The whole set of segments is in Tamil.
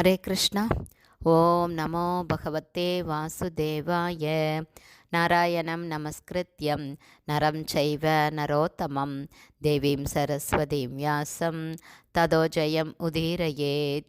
ஹரே கிருஷ்ணா. ஓம் நமோ பகவத்தே வாசுதேவாய. நாராயணம் நமஸ்கிருத்யம். நரம் செய்வ நரோத்தமம். தேவீம் சரஸ்வதீம் வியாசம். ததோஜயம் உதீரயேத்.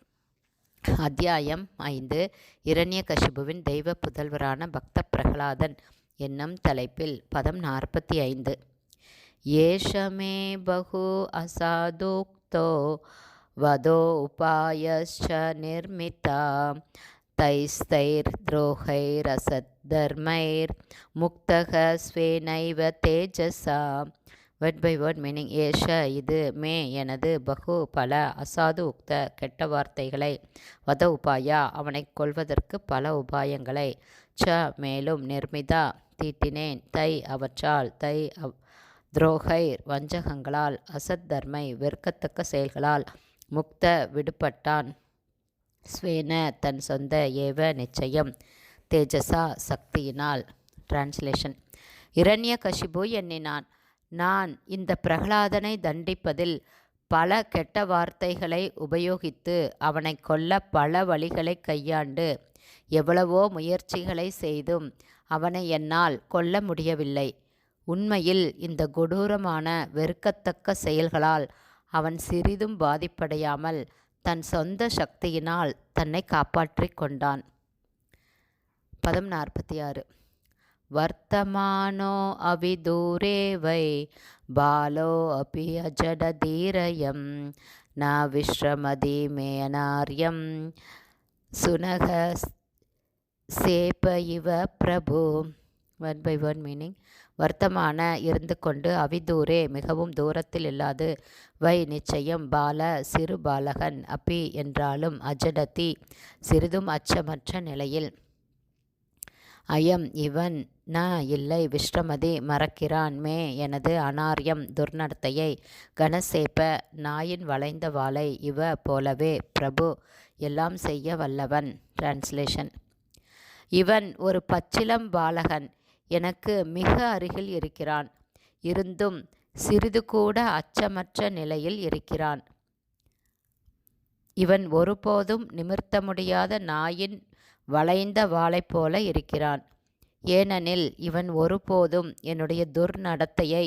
அத்தியாயம் ஐந்து. இரண்ய கசிபுவின் தெய்வ புதல்வரான பக்த பிரகலாதன் என்னும் தலைப்பில் பதம் நாற்பத்தி ஐந்து ஏஷமே பகு அசாதுக்தோ வதோ உபாயச்ச நிர்மிதா. தைஸ்தைர் துரோகைரசத்தர்மைர் முக்தக ஸ்வேனைவ தேஜசா வேர்ட் பை வேர்ட் மீனிங் ஏஷ இது மே எனது பகு பல அசாது உக்த கெட்ட வார்த்தைகளை வத உபாயா அவனை கொள்வதற்கு பல உபாயங்களை ச மேலும் நிர்மிதா தீட்டினேன் தை அவற்றால் தை அவ் துரோகைர் வஞ்சகங்களால் அசத் தர்மை வெறுக்கத்தக்க செயல்களால் முக்த விடுபட்டான் ஸ்வேன தன் சொந்த ஏவ நிச்சயம் தேஜசா சக்தியினால். டிரான்ஸ்லேஷன் இரண்ய கஷிபு எண்ணினான். நான் இந்த பிரகலாதனை தண்டிப்பதில் பல கெட்ட வார்த்தைகளை உபயோகித்து அவனை கொல்ல பல வழிகளை கையாண்டு எவ்வளவோ முயற்சிகளை செய்தும் அவனை என்னால் கொல்ல முடியவில்லை. உண்மையில் இந்த கொடூரமான வெறுக்கத்தக்க செயல்களால் அவன் சிறிதும் பாதிப்படையாமல் தன் சொந்த சக்தியினால் தன்னை காப்பாற்றிக் கொண்டான். பதம் நாற்பத்தி ஆறு वर्तमानो अविदूरे वै बालो अपि अजडधीरयं न विश्रमदि मेनार्यं सुनः சேப்ப இவ Prabhu one by one meaning வர்த்தமான இருந்து கொண்டு அவிதூரே மிகவும் தூரத்தில் இல்லாது வை நிச்சயம் பால சிறு பாலகன் அப்பி என்றாலும் அஜடதி சிறிதும் அச்சமற்ற நிலையில் அயம் இவன் ந இல்லை விஷ்ரமதி மறக்கிறான் மே எனது அனாரியம் துர்நடத்தையை கனசேப்ப நாயின் வளைந்த வாளை இவ போலவே பிரபு எல்லாம் செய்ய வல்லவன். டிரான்ஸ்லேஷன் இவன் ஒரு பச்சிலம் பாலகன் எனக்கு மிக அருகில் இருக்கிறான் இருந்தும் சிறிது கூட அச்சமற்ற நிலையில் இருக்கிறான். இவன் ஒருபோதும் நிமிர்த்த முடியாத நாயின் வளைந்த வாளைப் போல இருக்கிறான். ஏனெனில் இவன் ஒருபோதும் என்னுடைய துர்நடத்தையை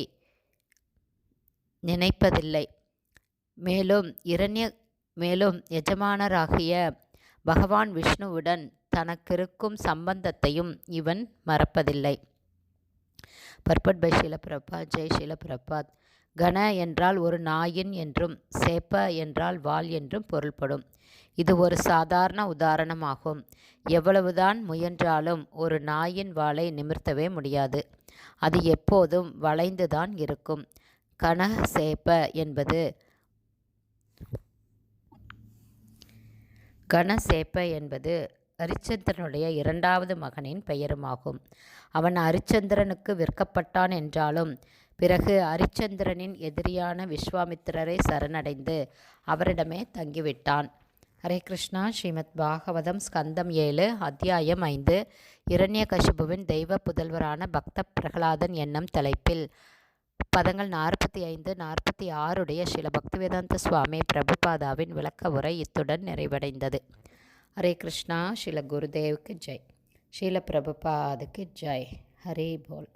நினைப்பதில்லை. மேலும் இரண்ய மேலும் எஜமானராகிய பகவான் விஷ்ணுவுடன் தனக்கிருக்கும் சம்பந்தத்தையும் இவன் மறப்பதில்லை. பர்பட் பை ஷீலபிரபாத் ஜெய் ஷீலபிரபாத் கன என்றால் ஒரு நாயின் என்றும் சேப்ப என்றால் வால் என்றும் பொருள்படும். இது ஒரு சாதாரண உதாரணமாகும். எவ்வளவுதான் முயன்றாலும் ஒரு நாயின் வாளை நிமிர்த்தவே முடியாது. அது எப்போதும் வளைந்துதான் இருக்கும். கன சேப்ப என்பது கனசேப்ப என்பது அரிச்சந்திரனுடைய இரண்டாவது மகனின் பெயருமாகும். அவன் அரிச்சந்திரனுக்கு விற்கப்பட்டான் என்றாலும் பிறகு அரிச்சந்திரனின் எதிரியான விஸ்வாமித்திரரை சரணடைந்து அவரிடமே தங்கிவிட்டான். ஹரே கிருஷ்ணா ஸ்ரீமத் பாகவதம் ஸ்கந்தம் ஏழு அத்தியாயம் ஐந்து இரண்ய கசிபுவின் தெய்வ புதல்வரான பக்த பிரகலாதன் என்னும் தலைப்பில். பதங்கள் நாற்பத்தி ஐந்து நாற்பத்தி ஆறுடைய ஸ்ரீல பக்திவேதாந்த சுவாமி பிரபுபாதாவின் விளக்க உரை இத்துடன் நிறைவடைந்தது. ஹரே கிருஷ்ணா ஸ்ரீல குருதேவுக்கு ஜெய். ஸ்ரீல பிரபுபாதுக்கு ஜெய். ஹரே போல்.